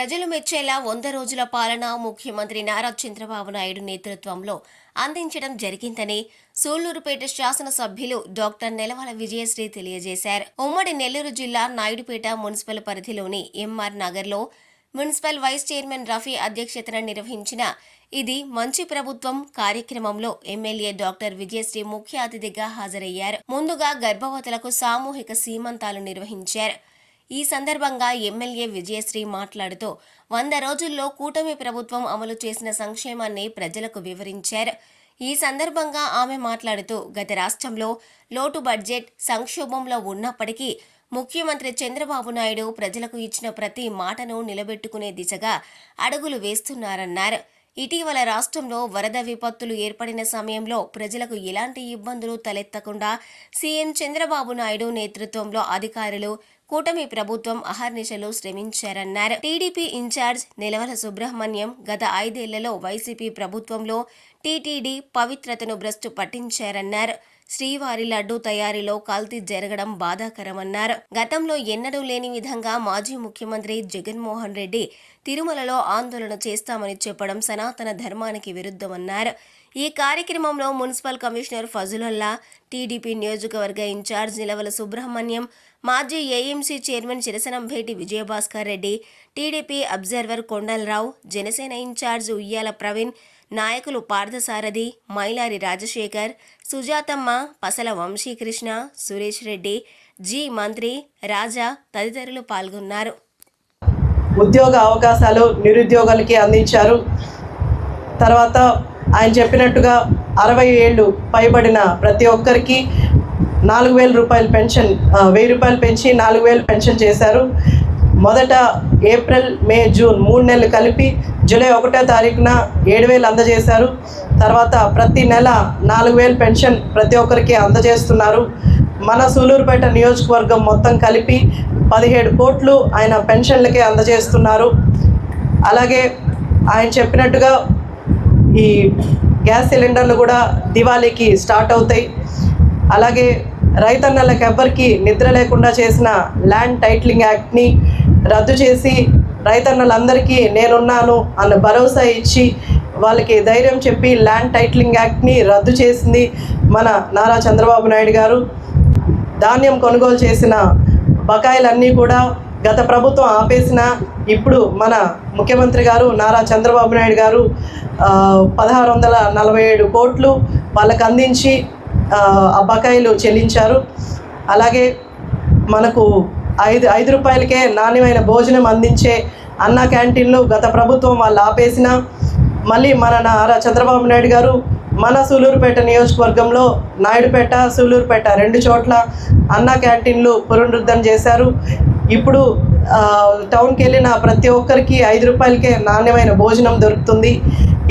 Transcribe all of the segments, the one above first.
ప్రజలు మెచ్చేలా వంద రోజుల పాలన ముఖ్యమంత్రి నారా చంద్రబాబు నాయుడు నేతృత్వంలో అందించడం జరిగిందని సూళ్ళూరుపేట శాసనసభ్యులు డాక్టర్ నెలవల విజయశ్రీ తెలియజేశారు. ఉమ్మడి నెల్లూరు జిల్లా నాయుడుపేట మున్సిపల్ పరిధిలోని ఎంఆర్ నగర్లో మున్సిపల్ వైస్ చైర్మన్ రఫీ అధ్యక్షతన నిర్వహించిన ఇది మంచి ప్రభుత్వం కార్యక్రమంలో ఎమ్మెల్యే డాక్టర్ విజయశ్రీ ముఖ్య అతిథిగా హాజరయ్యారు. ముందుగా గర్భవతులకు సామూహిక సీమంతాలు నిర్వహించారు. ఈ సందర్భంగా ఎమ్మెల్యే విజయశ్రీ మాట్లాడుతూ వంద రోజుల్లో కూటమి ప్రభుత్వం అమలు చేసిన సంక్షేమాన్ని ప్రజలకు వివరించారు. ఈ సందర్భంగా ఆమె మాట్లాడుతూ గత రాష్ట్రంలో లోటు బడ్జెట్ సంక్షోభంలో ఉన్నప్పటికీ ముఖ్యమంత్రి చంద్రబాబు నాయుడు ప్రజలకు ఇచ్చిన ప్రతి మాటను నిలబెట్టుకునే దిశగా అడుగులు వేస్తున్నారన్నారు. ఇటీవల రాష్ట్రంలో వరద విపత్తులు ఏర్పడిన సమయంలో ప్రజలకు ఎలాంటి ఇబ్బందులు తలెత్తకుండా సీఎం చంద్రబాబు నాయుడు నేతృత్వంలో అధికారులు కూటమి ప్రభుత్వం అహర్నిశలు శ్రమించారన్నారు. టీడీపీ ఇన్ఛార్జ్ నిలవల సుబ్రహ్మణ్యం గత ఐదేళ్ళలో వైసీపీ ప్రభుత్వంలో టీటీడీ పవిత్రతను భ్రష్టు పట్టించారన్నారు. శ్రీవారి లడ్డు తయారీలో కల్తీ జరగడం బాధాకరమన్నారు. గతంలో ఎన్నడూ లేని విధంగా మాజీ ముఖ్యమంత్రి జగన్మోహన్ రెడ్డి తిరుమలలో ఆందోళన చేస్తామని చెప్పడం సనాతన ధర్మానికి విరుద్ధమన్నారు. ఈ కార్యక్రమంలో మున్సిపల్ కమిషనర్ ఫజులల్లా టీడీపీ నియోజకవర్గ ఇన్ఛార్జ్ నిలవల సుబ్రహ్మణ్యం మాజీ AMC chairman Chirasanambheti Vijayabhaskar Reddy TDP observer Kondalarao Janasena in charge Uyyala Praveen నాయకులు పార్థసారథి మైలారి రాజశేఖర్ సుజాతమ్మ పసల వంశీకృష్ణ సురేష్ రెడ్డి జి మంత్రి రాజా తదితరులు పాల్గొన్నారు. ఉద్యోగ అవకాశాలు నిరుద్యోగులకి అందించారు. తర్వాత ఆయన చెప్పినట్టుగా అరవై ఏళ్ళు పైబడిన ప్రతి ఒక్కరికి నాలుగు వేల రూపాయల పెన్షన్ వెయ్యి రూపాయలు పెంచి నాలుగు వేలు పెన్షన్ చేశారు. మొదట ఏప్రిల్ మే జూన్ మూడు నెలలు కలిపి జూలై ఒకటో తారీఖున ఏడు వేలు అందజేశారు. తర్వాత ప్రతి నెల నాలుగు వేలు పెన్షన్ ప్రతి ఒక్కరికి అందజేస్తున్నారు. మన సూలూరుపేట నియోజకవర్గం మొత్తం కలిపి పదిహేడు కోట్లు ఆయన పెన్షన్లకే అందజేస్తున్నారు. అలాగే ఆయన చెప్పినట్టుగా ఈ గ్యాస్ సిలిండర్లు కూడా దివాళీకి స్టార్ట్ అవుతాయి. అలాగే రైతన్నలకు ఎవ్వరికి నిద్ర లేకుండా చేసిన ల్యాండ్ టైటిలింగ్ యాక్ట్ని రద్దు చేసి రైతన్నలందరికీ నేనున్నాను అన్న భరోసా ఇచ్చి వాళ్ళకి ధైర్యం చెప్పి ల్యాండ్ టైటిలింగ్ యాక్ట్ని రద్దు చేసింది మన నారా చంద్రబాబు నాయుడు గారు. ధాన్యం కొనుగోలు చేసిన బకాయిలన్నీ కూడా గత ప్రభుత్వం ఆపేసిన ఇప్పుడు మన ముఖ్యమంత్రి గారు నారా చంద్రబాబు నాయుడు గారు పదహారు వందల నలభై ఏడు కోట్లు వాళ్ళకు అందించి ఆ బకాయిలు చెల్లించారు. అలాగే మనకు ఐదు ఐదు రూపాయలకే నాణ్యమైన భోజనం అందించే అన్న క్యాంటీన్లు గత ప్రభుత్వం వాళ్ళు ఆపేసిన. మళ్ళీ మన నారా చంద్రబాబు నాయుడు గారు మన సూలూరుపేట నియోజకవర్గంలో నాయుడుపేట సూలూరుపేట రెండు చోట్ల అన్న క్యాంటీన్లు పునరుద్ధరణ చేశారు. ఇప్పుడు టౌన్కి వెళ్ళిన ప్రతి ఒక్కరికి ఐదు రూపాయలకే నాణ్యమైన భోజనం దొరుకుతుంది.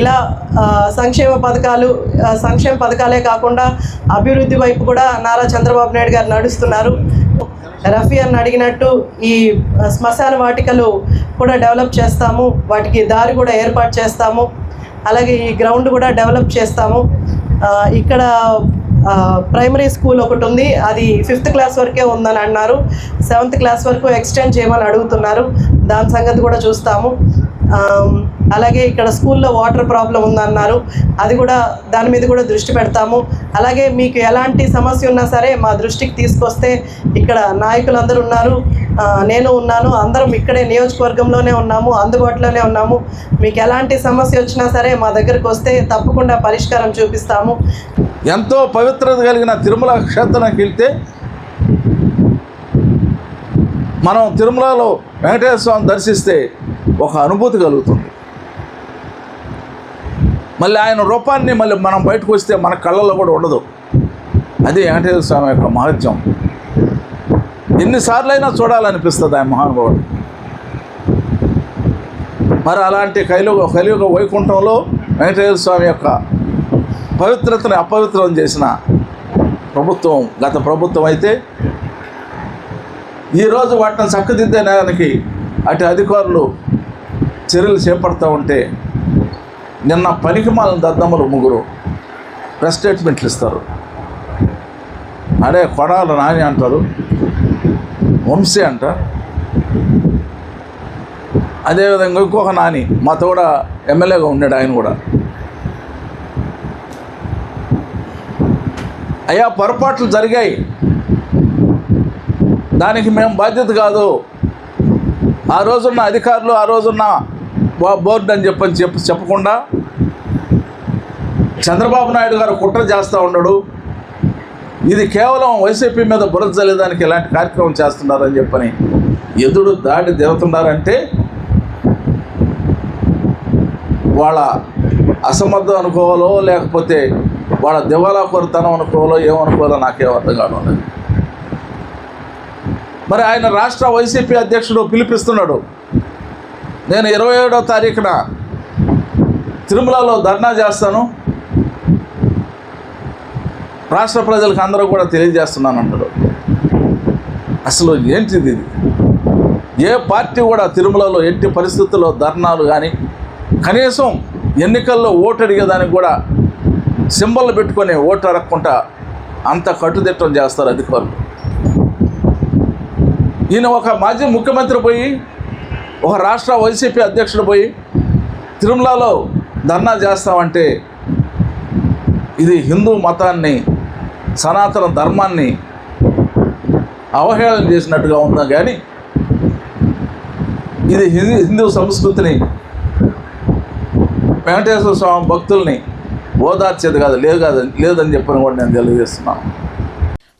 ఇలా సంక్షేమ పథకాలు సంక్షేమ పథకాలే కాకుండా అభివృద్ధి వైపు కూడా నారా చంద్రబాబు నాయుడు గారు నడుస్తున్నారు. రఫీ అని అడిగినట్టు ఈ శ్మశాన వాటికలు కూడా డెవలప్ చేస్తాము వాటికి దారి కూడా ఏర్పాటు చేస్తాము అలాగే ఈ గ్రౌండ్ కూడా డెవలప్ చేస్తాము. ఇక్కడ ప్రైమరీ స్కూల్ ఒకటి ఉంది అది ఫిఫ్త్ క్లాస్ వరకే ఉందని అన్నారు. సెవెంత్ క్లాస్ వరకు ఎక్స్టెండ్ చేయమని అడుగుతున్నారు. దాని సంగతి కూడా చూస్తాము. అలాగే ఇక్కడ స్కూల్లో వాటర్ ప్రాబ్లం ఉందన్నారు. అది కూడా దాని మీద కూడా దృష్టి పెడతాము. అలాగే మీకు ఎలాంటి సమస్య ఉన్నా సరే మా దృష్టికి తీసుకొస్తే ఇక్కడ నాయకులందరూ ఉన్నారు. నేను ఉన్నాను. అందరం ఇక్కడే నియోజకవర్గంలోనే ఉన్నాము అందుబాటులోనే ఉన్నాము. మీకు ఎలాంటి సమస్య వచ్చినా సరే మా దగ్గరకు వస్తే తప్పకుండా పరిష్కారం చూపిస్తాము. ఎంతో పవిత్రత కలిగిన తిరుమల క్షేత్రానికి వెళ్తే మనం తిరుమలలో వెంకటేశ్వర స్వామి దర్శిస్తే ఒక అనుభూతి కలుగుతుంది. మళ్ళీ ఆయన రూపాన్ని మళ్ళీ మనం బయటకు వస్తే మన కళ్ళల్లో కూడా ఉండదు. అది వెంకటేశ్వర స్వామి యొక్క మహత్యం ఎన్నిసార్లైనా చూడాలనిపిస్తుంది ఆయన మహానుభావుడు. మరి అలాంటి కైలుగ కలియుగ వైకుంఠంలో వెంకటేశ్వర స్వామి యొక్క పవిత్రతని అపవిత్రం చేసిన ప్రభుత్వం గత ప్రభుత్వం అయితే ఈరోజు వాటిని చక్కదిద్దడానికి అటు అధికారులు చర్యలు చేపడుతూ ఉంటే నిన్న పనికిమాలిన దద్దమ్మలు ముగ్గురు ప్రెస్ స్టేట్మెంట్లు ఇస్తారు. అరే కొడాల నాని అంటారు వంశీ అంట. అదేవిధంగా ఇంకొక నాని మా తోడ ఎమ్మెల్యేగా ఉన్నాడు ఆయన కూడా. అయ్యా పొరపాట్లు జరిగాయి. దానికి మేము బాధ్యత కాదు. ఆ రోజున్న అధికారులు ఆ రోజున్న బోర్డు అని చెప్పని చెప్పి చెప్పకుండా చంద్రబాబు నాయుడు గారు కుట్ర చేస్తూ ఉండడు ఇది కేవలం వైసీపీ మీద బురద చల్లేదానికి ఇలాంటి కార్యక్రమం చేస్తున్నారని చెప్పని ఎదుడు దాడి దేవుతున్నారంటే వాళ్ళ అసమర్థం అనుకోవాలో లేకపోతే వాళ్ళ దివాలా కొరతనం అనుకోవాలో ఏమనుకోవాలో నాకేం అర్థం కావడం మరి ఆయన రాష్ట్ర వైసీపీ అధ్యక్షుడు పిలిపిస్తున్నాడు. నేను ఇరవై ఏడో తారీఖున తిరుమలలో ధర్నా చేస్తాను. రాష్ట్ర ప్రజలకు అందరూ కూడా తెలియజేస్తున్నాను అంటాడు అసలు ఏంటిది ఇది? ఏ పార్టీ కూడా తిరుమలలో ఎట్టి పరిస్థితుల్లో ధర్నాలు కానీ కనీసం ఎన్నికల్లో ఓటు అడిగేదానికి కూడా సింబల్ పెట్టుకొని ఓటు అడగకుండా అంత కట్టుదిట్టం చేస్తారు అధికారులు. ఈయన ఒక మాజీ ముఖ్యమంత్రి పోయి ఒక రాష్ట్ర వైసీపీ అధ్యక్షుడు పోయి తిరుమలలో ధర్నా చేస్తామంటే ఇది హిందూ మతాన్ని సనాతన ధర్మాన్ని అవహేళన చేసినట్టుగా ఉందా కానీ ఇది హిందూ హిందూ సంస్కృతిని వెంకటేశ్వర స్వామి భక్తుల్ని ఓదార్చేది కాదు లేదు కాదు లేదని చెప్పని కూడా నేను తెలియజేస్తున్నాను.